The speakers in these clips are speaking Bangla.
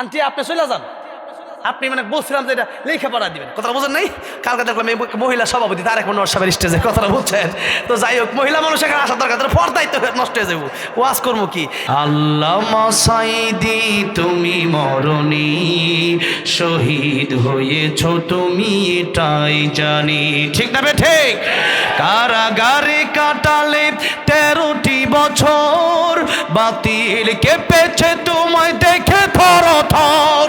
আন্টি আপনি চলে যান। আপনি মানে বলছিলাম যে এটা লেখা পড়া দিবেন। কথাটা বোঝেন নাই? কালকে দেখলাম মহিলা সভাপতি তার এখন সাহেবের স্টেজে কথাটা বলছেন তো যাই হোক, মহিলা মানুষ এখানে আসা দরকার তার পর্দাই তো নষ্ট হয়ে যাব। ওয়াজ করব কি? আল্লাহ মাসাইদি তুমি মরণি, শহীদ হয়েছ তুমি এটাই জানি। ঠিক না বে ঠিক? কারাগারে কাটালে তেরোটি বছর, বাতিল কেঁপেছে তোমায় দেখে থর থর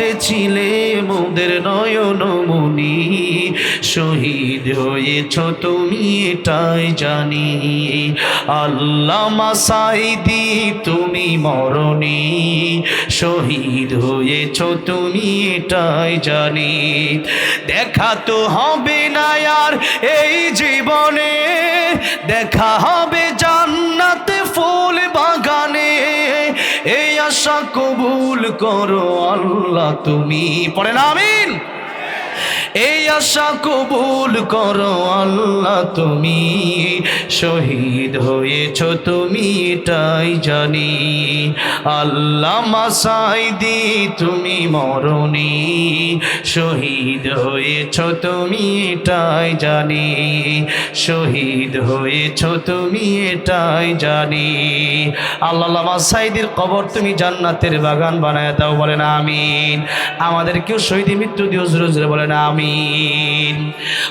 যে ছিলে মোদের নয়নমণি শহীদ হয়েছ তুমি এটাই জানি। আল্লাহ মাসাইদি তুমি মরণি, শহীদ হয়েছ তুমি এটাই জানি। দেখা তো হবে না আর এই জীবনে, দেখা হবে করো আল্লাহ তুমি। পড়ে না আমিন? এই আশা কবুল করো আল্লাহ, তুমি শহীদ হয়েছ, তুমি এটাই জানি। আল্লাহ মাসাইদি তুমি মরণি শহীদ হয়েছ, তুমি এটাই জানি। শহীদ হয়েছ, তুমি এটাই জানি। আল্লাহ মাসাইদির কবর তুমি জান্নাতের বাগান বানায় দাও, বলেন আমিন। আমাদের কেউ শহীদের মৃত্যু জোরে বলেন আমিন।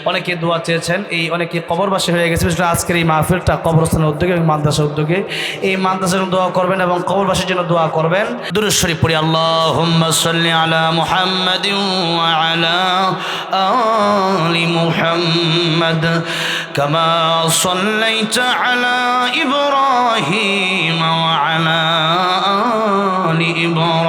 অনেকে দোয়া চেয়েছেন, এই অনেকে কবরবাসী হয়ে গেছে, বিশেষ করে আজকের এই মাহফিলটা, কবরস্থানের উদ্যোগে এবং মাদ্রাসার উদ্যোগে। এই মাদ্রাসার দোয়া করবেন এবং কবরবাসীর জন্য দোয়া করবেন। দুরুদ শরীফ পড়ি সাল্লি আলা মুহাম্মাদিন ওয়া আলা আলি মুহাম্মাদ সাল্লাইতা আলা ইব্রাহিম ওয়া আলা আলি ইব্রাহিম।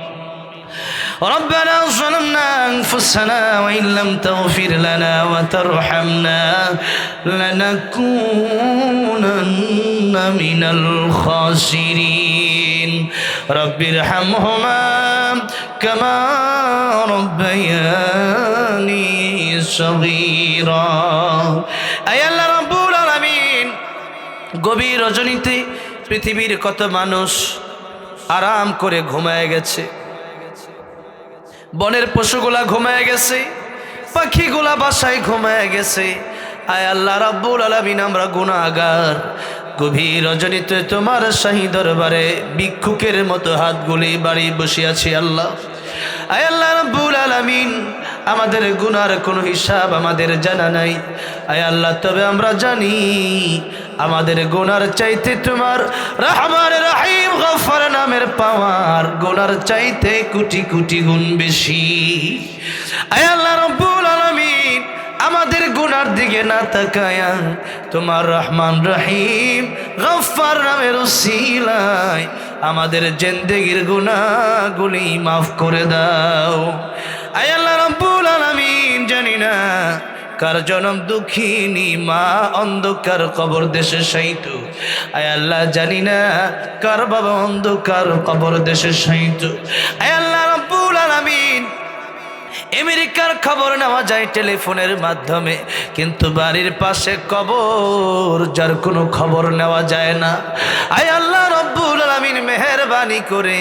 ربنا ظلمنا أنفسنا وإن لم تغفر لنا وترحمنا لنكونن من الخاسرين رب ارحمهما كما ربياني صغيرا أي الله رب العالمين গভীর রজনীতে পৃথিবীর কত মানুষ আরাম করে ঘুমায় গেছে বনের পশুগুলা ঘুমায় গেছে, পাখিগুলা বাসায় ঘুমায় গেছে। আয় আল্লাহ রাব্বুল আলামিন, আমরা গুনাহগার, গভীর রজনীতে তোমার শাহী দরবারে ভিক্ষুকের মতো হাতগুলি বাড়ি বসিয়াছি আল্লাহ। আয় আল্লাহ রাব্বুল আলামিন আমাদের গুনার কোনো হিসাব আমাদের জানা নাই। আয় আল্লাহ, তবে আমরা জানি আমাদের গুনার চাইতে তোমার রহমান রহিম গফর নামের পাওয়ার গুনার চাইতে কোটি কোটি গুণ বেশি। আয় আল্লাহ রব্বুল আলামিন, আমাদের গুনার দিকে না তাকায়া তোমার রহমান রহিম গফার নামের উসিলায় আমাদের জেন্দেগির গুনাহগুলি মাফ করে দাও। আয় আল্লাহ রব্বুল জানি না। কার জনম দুঃখিনী, মা অন্ধকার, কবর দেশে সাইত। আয় আল্লাহ জানি না, কার বাবা অন্ধকার, কবর দেশে সাইতু। আয় আল্লাহ আমেরিকার খবর নেওয়া যায় টেলিফোনের মাধ্যমে। কিন্তু বাড়ির পাশে কবর, যার কোনো খবর নেওয়া যায় না। আয় আল্লাহ রব্বুল আলমিন মেহরবানি করে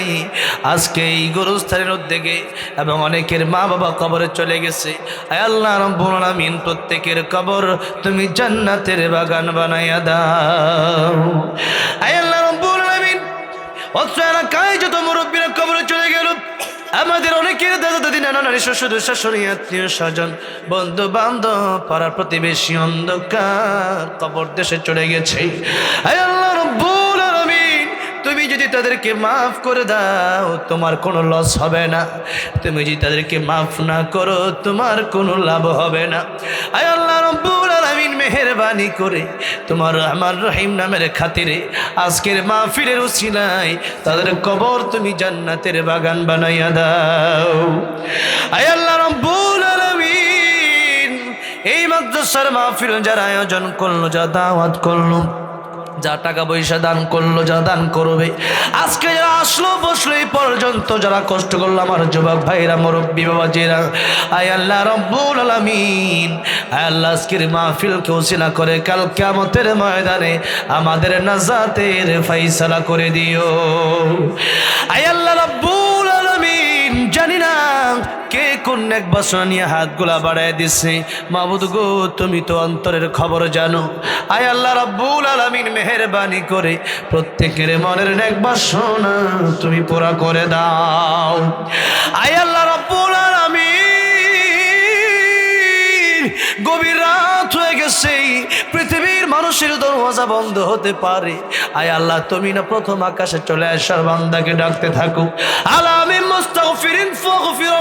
আজকে এই গরুস্থানের উদ্যোগে এবং অনেকের মা বাবা কবরে চলে গেছে। আয় আল্লাহ রব্বুল আলমিন প্রত্যেকের কবর তুমি জান্নাতের বাগান বানাইয়া দাও। আয় আল্লাহ রব্বুল আলমিন অত্র এলাকায় যত মুরব্বীরা কবরে চলে আমাদের অনেকের দাদা দাদি নানা নারী শ্বশুর, শাশুড়ি, আত্মীয় স্বজন বন্ধু বান্ধব পাড়ার প্রতিবেশী, অন্ধকার, কবর দেশে চলে গেছে। তুমি যদি তাদেরকে মাফ করে দাও, তোমার কোনো লস হবে না। তুমি যদি তাদেরকে মাফ না করো, তোমার কোনো লাভ হবে না। আয় মেহরবানি করে তোমার রহমান রহিম নামের খাতিরে আজকের মাহফিলের উসিলায় তাদের কবর তুমি জান্নাতের বাগান বানাইয়া দাও। আয় আল্লাহ রব্বুল এই মাদ্রাসার মাহফিল যারা আয়োজন করল যা দাওয়াত করল। যা টাকা পয়সা দান করল, যা দান করবে। আজকে যারা আসলো, বসল, এই পর্যন্ত যারা কষ্ট করল, আমার যুবক ভাইরা, মুরব্বী বাবাজিরা আয় আল্লাহ রব্বুল আলামিন। আয় আল্লাহ, আজকের মাহফিলকে ওসিলা করে, কাল কিয়ামতের ময়দানে আমাদের নাজাতের ফাইসালা করে দিও। আয় আল্লাহ রব্বুল কোন এক বাসনা নিয়ে হাতগুলা বাড়ায় দিচ্ছে মাবুদ গো, তুমি তো অন্তরের খবর জানো। আয় আল্লাহ রাব্বুল আলামিন মেহেরবানি করে প্রত্যেকের মনের এক বাসনা তুমি পুরা করে দাও। আয় আল্লাহ রাব্বুল আলামিন, গভীর রাত হয়ে গেছে, পৃথিবীর মানুষের দরওয়াজা বন্ধ হতে পারে। আয় আল্লাহ, তুমি না প্রথম আকাশে চলে আসার বান্দাকে ডাকতে থাকো। আলামি মুস্তাগফিরিন, ফাগফির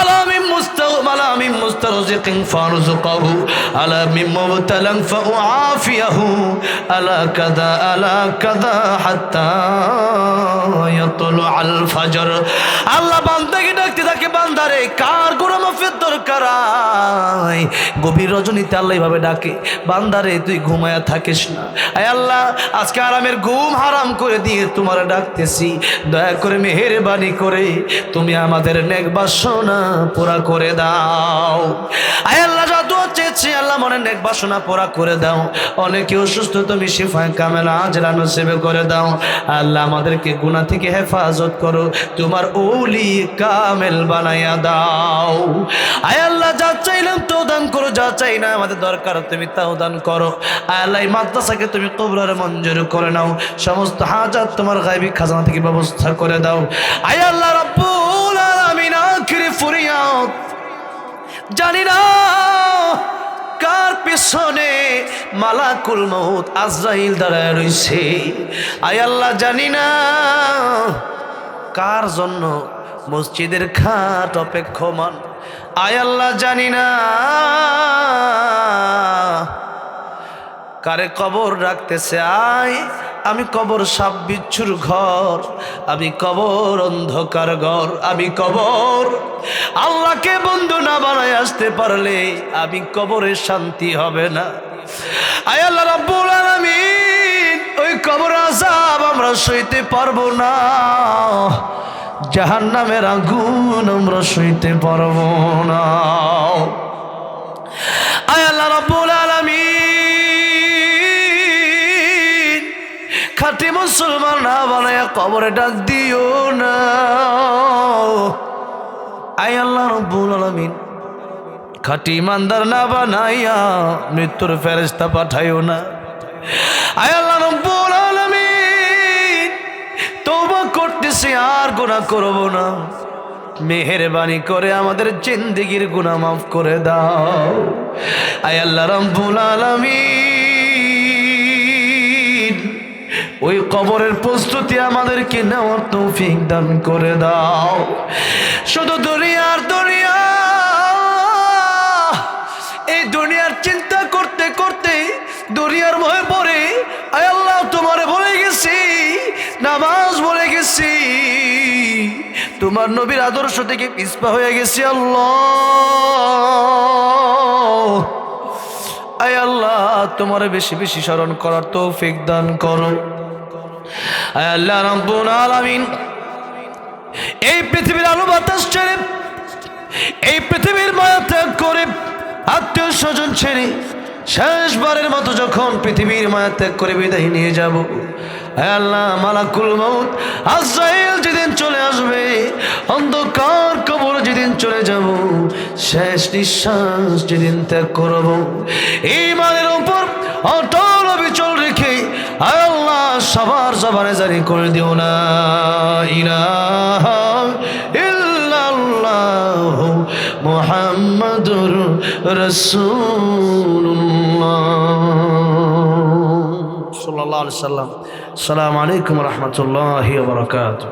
আলামিম মুস্তাগফির আলামিম مسترزق فارزقه على من مبتلى فأعافيه على كذا على كذا حتى يطلع الفجر আল্লাহ বান্দাকে ডাকতে থাকে বান্দারে কার গুণা মাফের দরকার আয় গভীর রজনীতে আল্লাহ এভাবে ডাকে বান্দারে তুই ঘুমায়া থাকিস না আয় আল্লাহ আজকে আরামের ঘুম হারাম করে দিয়ে তোমার ডাকতেছি দয়া করে মেহেরবানি করে তুমি আমাদের নেক বাসনা পুরা করে দাও আয় আল্লাহ, যা দোয়া চেয়েছি, আল্লাহ মনে নেক বাসনা পুরা করে দাও। অনেকে অসুস্থ, তুমি শিফায় কামেলা, আজরা নসিবে করে দাও। আল্লাহ আমাদেরকে গুনাহ থেকে হেফাজত করো, তোমার ওলি কামেল বানাইয়া দাও। আয় আল্লাহ, যা চাইলাম তো দান করো, যা চাই না আমাদের দরকার, তুমি তাও দান করো। আয় আল্লাহ মাদ্রাসাকে তুমি কবরের মঞ্জুর করে নাও। সমস্ত হাজার তোমার গাইবি খাজানা থেকে ব্যবস্থা করে দাও। আয় আল্লাহ, রাব্বুল আলামিন, আখিরি ফরিয়াদ। জানি না কার পেছনে মালাকুল মহুত আজরাইল দাঁড়ায় রয়েছে আয় আল্লাহ, জানি না কার জন্য মসজিদের খাট অপেক্ষমান। আয় আল্লাহ, জানি না কারে কবর রাখতেছে? আয়, আমি কবর সাপ বিচ্ছুর ঘর, আমি কবর অন্ধকার ঘর, আমি কবর। আল্লাহকে বন্ধু না বানায় আসতে পারলে আমি কবরে শান্তি হবে না। আয় আল্লাহ রাব্বুল আলামিন, ওই কবর আযাব আমরা সইতে পারব না। জাহান্নামের আগুন আমরা সইতে পারব না। আয় আল্লাহ রাব্বুল খাঁটি মুসলমান না বানায় কবরে ডাক দিও না। আলামিন। খাঁটি ইমানদার না বানাইয়া মৃত্যুর ফেরেস্তা পাঠাইও না। আয় আল্লাহ রাব্বুল আলামিন, তওবা করতেছি আর গুনাহ করব না। মেহেরবানি করে আমাদের জিন্দিগির গুনাহ মাফ করে দাও। আয় আল্লাহ রাব্বুল আলামিন। ওই কবরের প্রস্তুতি আমাদেরকে নেওয়ার তৌফিক দান করে দাও। শুধু দুনিয়ার দুনিয়া, এই দুনিয়ার চিন্তা করতে করতে দুনিয়ার ভয়ে পড়ে, আয় আল্লাহ, তোমারে বলে গেছি, নামাজ বলে গেছি। তোমার নবীর আদর্শ থেকে পিসপা হয়ে গেছি আল্লাহ। আয় আল্লাহ, তোমার বেশি বেশি স্মরণ করার তৌফিক দান করো। এই পৃথিবীর আলো বাতাস ছেড়ে, এই পৃথিবীর মায়া ত্যাগ করে, আত্মীয় স্বজন ছেড়ে, শেষবারের মতো যখন পৃথিবীর মায়া ত্যাগ করে বিদায় নিয়ে যাব আল্লাহ মালাকুল মৌত আজরাইল যেদিন চলে আসবে, অন্ধকার কবর যেদিন চলে যাব, শেষ নিঃশ্বাস যেদিন ত্যাগ করব এই মানের উপর অটল অবিচল রেখে, আয় সবার জবানে জারি করে দিও না। ইলাহা ইল্লাল্লাহ মুহাম্মাদুর সাল্লাম আসসালামু আলাইকুম রহমতুল্লাহ বারাকাতুহু।